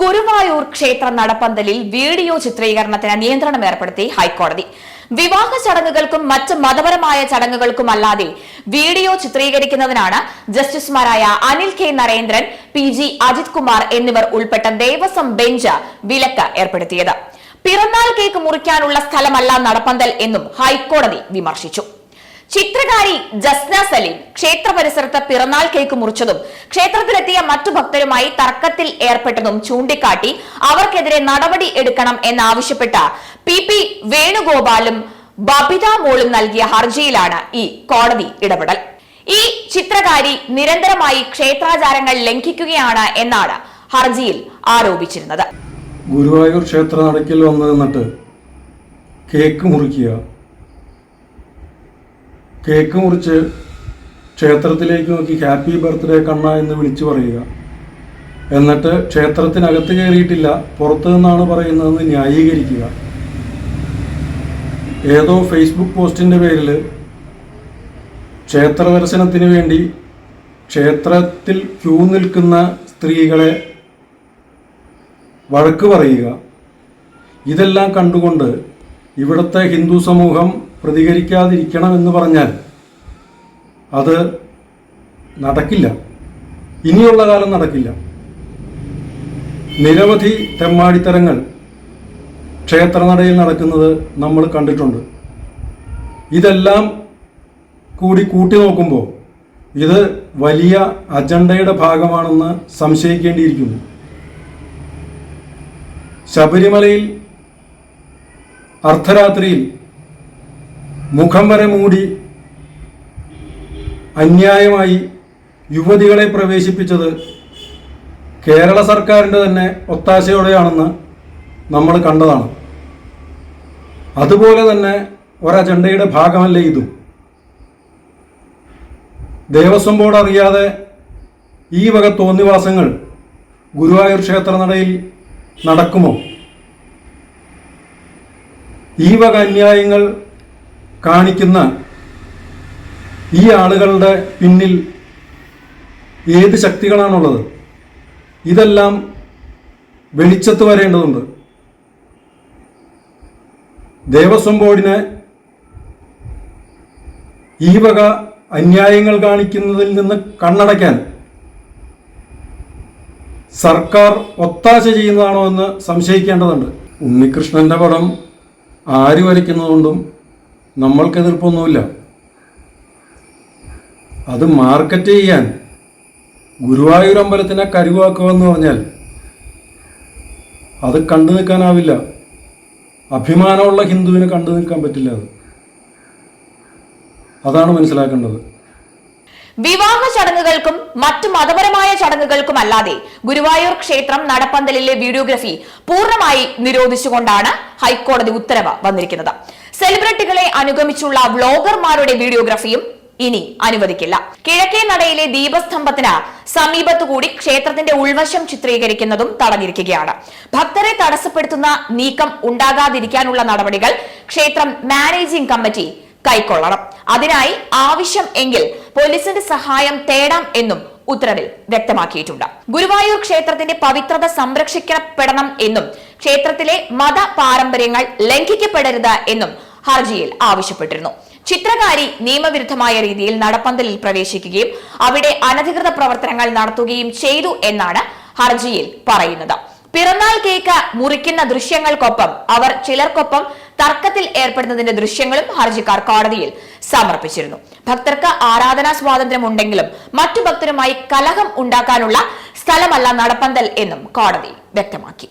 ഗുരുവായൂർ ക്ഷേത്ര നടപ്പന്തലിൽ വീഡിയോ ചിത്രീകരണത്തിന് നിയന്ത്രണം ഏർപ്പെടുത്തി ഹൈക്കോടതി. വിവാഹ ചടങ്ങുകൾക്കും മറ്റ് മതപരമായ ചടങ്ങുകൾക്കും അല്ലാതെ വീഡിയോ ചിത്രീകരിക്കുന്നതിനാണ് ജസ്റ്റിസുമാരായ Anil K Narendran P G Ajith Kumar എന്നിവർ ഉൾപ്പെട്ട ദേവസ്വം ബെഞ്ച് വിലക്ക് ഏർപ്പെടുത്തിയത്. പിറന്നാൾ കേക്ക് മുറിക്കാനുള്ള സ്ഥലമല്ല നടപ്പന്തൽ എന്നും ഹൈക്കോടതി വിമർശിച്ചു. ചിത്രകാരി ജസ്ന സലീം ക്ഷേത്ര പരിസരത്ത് പിറന്നാൾ കേക്ക് മുറിച്ചതും ക്ഷേത്രത്തിലെത്തിയ മറ്റു ഭക്തരുമായി തർക്കത്തിൽ ഏർപ്പെട്ടതും ചൂണ്ടിക്കാട്ടി അവർക്കെതിരെ നടപടി എടുക്കണം എന്നാവശ്യപ്പെട്ട പി പി വേണുഗോപാലും ബബിത മോളും നൽകിയ ഹർജിയിലാണ് ഈ കോടതി ഇടപെടൽ. ഈ ചിത്രകാരി നിരന്തരമായി ക്ഷേത്രാചാരങ്ങൾ ലംഘിക്കുകയാണ് എന്നാണ് ഹർജിയിൽ ആരോപിച്ചിരുന്നത്. ഗുരുവായൂർ ക്ഷേത്ര നടക്കിൽ വന്നു നിന്നിട്ട് കേക്ക് മുറിക്കുക കേക്ക് മുറിച്ച് ക്ഷേത്രത്തിലേക്ക് നോക്കി ഹാപ്പി ബർത്ത്ഡേ കണ്ണ എന്ന് വിളിച്ചു പറയുക. എന്നിട്ട് ക്ഷേത്രത്തിനകത്ത് കയറിയിട്ടില്ല പുറത്തു നിന്നാണ് പറയുന്നതെന്ന് ന്യായീകരിക്കുക. ഏതോ ഫേസ്ബുക്ക് പോസ്റ്റിന്റെ പേരിൽ ക്ഷേത്ര ദർശനത്തിന് വേണ്ടി ക്ഷേത്രത്തിൽ ക്യൂ നിൽക്കുന്ന സ്ത്രീകളെ വഴക്ക് പറയുക. ഇതെല്ലാം കണ്ടുകൊണ്ട് ഇവിടുത്തെ ഹിന്ദു സമൂഹം പ്രതികരിക്കാതിരിക്കണമെന്ന് പറഞ്ഞാൽ അത് നടക്കില്ല. ഇനിയുള്ള കാലം നടക്കില്ല. നിരവധി തെമ്മാടിത്തരങ്ങൾ ക്ഷേത്രനടയിൽ നടക്കുന്നത് നമ്മൾ കണ്ടിട്ടുണ്ട്. ഇതെല്ലാം കൂടി കൂട്ടി നോക്കുമ്പോൾ ഇത് വലിയ അജണ്ടയുടെ ഭാഗമാണെന്ന് സംശയിക്കേണ്ടിയിരിക്കുന്നു. ശബരിമലയിൽ അർദ്ധരാത്രിയിൽ മുഖം വരെ മൂടി അന്യായമായി യുവതികളെ പ്രവേശിപ്പിച്ചത് കേരള സർക്കാരിന്റെ തന്നെ ഒത്താശയോടെയാണെന്ന് നമ്മൾ കണ്ടതാണ്. അതുപോലെ തന്നെ ഒരജണ്ടയുടെ ഭാഗമല്ല ഇതും? ദേവസ്വം ബോർഡ് അറിയാതെ ഈ വക തോന്നിവാസങ്ങൾ ഗുരുവായൂർ ക്ഷേത്രനടയിൽ നടക്കുമോ? ഈ വക അന്യായങ്ങൾ കാണിക്കുന്ന ഈ ആളുകളുടെ പിന്നിൽ ഏത് ശക്തികളാണുള്ളത്? ഇതെല്ലാം വെളിച്ചത്ത് വരേണ്ടതുണ്ട്. ദേവസ്വം ബോർഡിനെ ഈ വക അന്യായങ്ങൾ കാണിക്കുന്നതിൽ നിന്ന് കണ്ണടയ്ക്കാൻ സർക്കാർ ഒത്താശ ചെയ്യുന്നതാണോ എന്ന് സംശയിക്കേണ്ടതുണ്ട്. ഉണ്ണികൃഷ്ണന്റെ പടം ആര് വരയ്ക്കുന്നതുകൊണ്ടും നമ്മൾക്ക് എതിർപ്പൊന്നുമില്ല അത് മാർക്കറ്റ് ചെയ്യാൻ ഗുരുവായൂർ അമ്പലത്തിനെ കരുവാക്കുക എന്ന് പറഞ്ഞാൽ അത് കണ്ടു നിൽക്കാനാവില്ല. അഭിമാനമുള്ള ഹിന്ദുവിന് കണ്ടു നിൽക്കാൻ പറ്റില്ല അത്. അതാണ് മനസ്സിലാക്കേണ്ടത്. വിവാഹ ചടങ്ങുകൾക്കും മറ്റു മതപരമായ ചടങ്ങുകൾക്കും അല്ലാതെ ഗുരുവായൂർ ക്ഷേത്രം നടപ്പന്തലിലെ വീഡിയോഗ്രഫി പൂർണമായി നിരോധിച്ചുകൊണ്ടാണ് ഹൈക്കോടതി ഉത്തരവ് വന്നിരിക്കുന്നത്. സെലിബ്രിറ്റികളെ അനുഗമിച്ചുള്ള വ്ളോഗർമാരുടെ വീഡിയോഗ്രഫിയും ഇനി അനുവദിക്കില്ല. കിഴക്കേ നടയിലെ ദീപസ്തംഭത്തിന് സമീപത്തുകൂടി ക്ഷേത്രത്തിന്റെ ഉൾവശം ചിത്രീകരിക്കുന്നതും തടഞ്ഞിരിക്കുകയാണ്. ഭക്തരെ തടസ്സപ്പെടുത്തുന്ന നീക്കം ഉണ്ടാകാതിരിക്കാനുള്ള നടപടികൾ ക്ഷേത്രം മാനേജിംഗ് കമ്മിറ്റി കൈക്കൊള്ളണം. അതിനായി ആവശ്യം എങ്കിൽ പോലീസിന്റെ സഹായം തേടാം എന്നും ഉത്തരവിൽ വ്യക്തമാക്കിയിട്ടുണ്ട്. ഗുരുവായൂർ ക്ഷേത്രത്തിന്റെ പവിത്രത സംരക്ഷിക്കപ്പെടണം എന്നും ക്ഷേത്രത്തിലെ മത പാരമ്പര്യങ്ങൾ ലംഘിക്കപ്പെടരുത് എന്നും ഹർജിയിൽ ആവശ്യപ്പെട്ടിരുന്നു. ചിത്രകാരി നിയമവിരുദ്ധമായ രീതിയിൽ നടപ്പന്തലിൽ പ്രവേശിക്കുകയും അവിടെ അനധികൃത പ്രവർത്തനങ്ങൾ നടത്തുകയും ചെയ്തു എന്നാണ് ഹർജിയിൽ പറയുന്നത്. പിറന്നാൾ കേക്ക് മുറിക്കുന്ന ദൃശ്യങ്ങൾക്കൊപ്പം അവർ ചിലർക്കൊപ്പം തർക്കത്തിൽ ഏർപ്പെടുന്നതിന്റെ ദൃശ്യങ്ങളും ഹർജിക്കാർ കോടതിയിൽ സമർപ്പിച്ചിരുന്നു. ഭക്തർക്ക് ആരാധനാ സ്വാതന്ത്ര്യം ഉണ്ടെങ്കിലും മറ്റു ഭക്തരുമായി കലഹം ഉണ്ടാക്കാനുള്ള സ്ഥലമല്ല നടപ്പന്തൽ എന്നും കോടതി വ്യക്തമാക്കി.